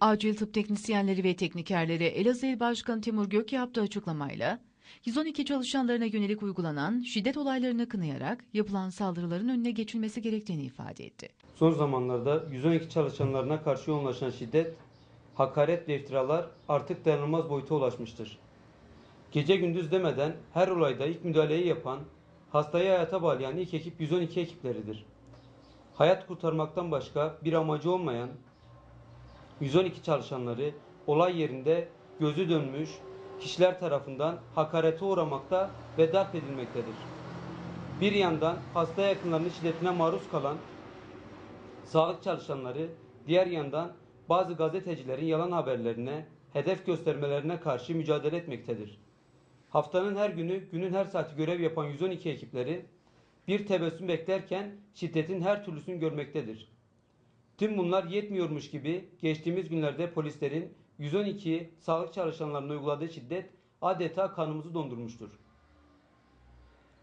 Acil tıp teknisyenleri ve teknikerleri Elazığ İl Başkanı Timur Gök yaptığı açıklamayla 112 çalışanlarına yönelik uygulanan şiddet olaylarını kınayarak yapılan saldırıların önüne geçilmesi gerektiğini ifade etti. Son zamanlarda 112 çalışanlarına karşı yoğunlaşan şiddet, hakaret ve iftiralar artık dayanılmaz boyuta ulaşmıştır. Gece gündüz demeden her olayda ilk müdahaleyi yapan, hastayı hayata bağlayan ilk ekip 112 ekipleridir. Hayat kurtarmaktan başka bir amacı olmayan 112 çalışanları olay yerinde gözü dönmüş kişiler tarafından hakarete uğramakta ve darp edilmektedir. Bir yandan hasta yakınlarının şiddetine maruz kalan Sağlık çalışanları diğer yandan bazı gazetecilerin yalan haberlerine, hedef göstermelerine karşı mücadele etmektedir. Haftanın her günü, günün her saati görev yapan 112 ekipleri bir tebessüm beklerken şiddetin her türlüsünü görmektedir. Tüm bunlar yetmiyormuş gibi geçtiğimiz günlerde polislerin 112 sağlık çalışanlarına uyguladığı şiddet adeta kanımızı dondurmuştur.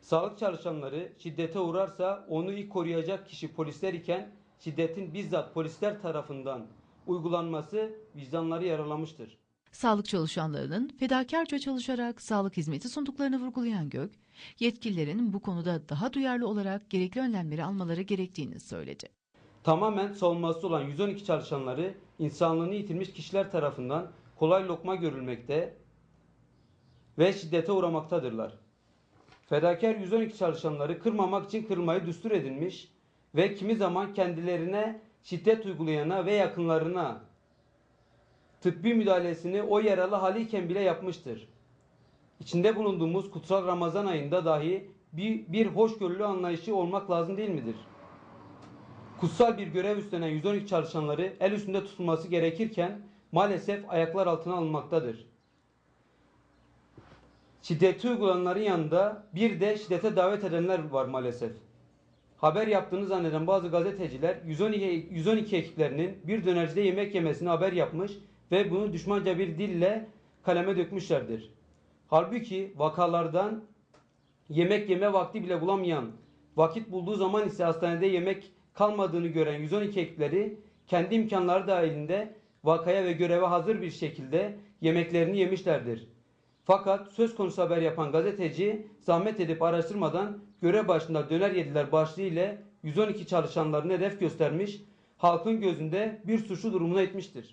Sağlık çalışanları şiddete uğrarsa onu ilk koruyacak kişi polisler iken şiddetin bizzat polisler tarafından uygulanması vicdanları yaralamıştır. Sağlık çalışanlarının fedakarca çalışarak sağlık hizmeti sunduklarını vurgulayan Gök, yetkililerin bu konuda daha duyarlı olarak gerekli önlemleri almaları gerektiğini söyledi. Tamamen savunması olan 112 çalışanları insanlığını yitirmiş kişiler tarafından kolay lokma görülmekte ve şiddete uğramaktadırlar. Fedakar 112 çalışanları kırmamak için kırılmayı düstur edilmiş ve kimi zaman kendilerine şiddet uygulayana ve yakınlarına tıbbi müdahalesini o yaralı haliyken bile yapmıştır. İçinde bulunduğumuz kutsal Ramazan ayında dahi bir, bir hoşgörülü anlayışı olmak lazım değil midir? Kutsal bir görev üstlenen 112 çalışanları el üstünde tutulması gerekirken maalesef ayaklar altına alınmaktadır. Şiddeti uygulananların yanında bir de şiddete davet edenler var maalesef. Haber yaptığını zanneden bazı gazeteciler 112, 112 ekiplerinin bir dönercide yemek yemesini haber yapmış ve bunu düşmanca bir dille kaleme dökmüşlerdir. Halbuki vakalardan yemek yeme vakti bile bulamayan, vakit bulduğu zaman ise hastanede yemek kalmadığını gören 112 ekipleri kendi imkanları dahilinde vakaya ve göreve hazır bir şekilde yemeklerini yemişlerdir. Fakat söz konusu haber yapan gazeteci zahmet edip araştırmadan görev başında döner yediler başlığı ile 112 çalışanlarını hedef göstermiş, halkın gözünde bir suçlu durumuna etmiştir.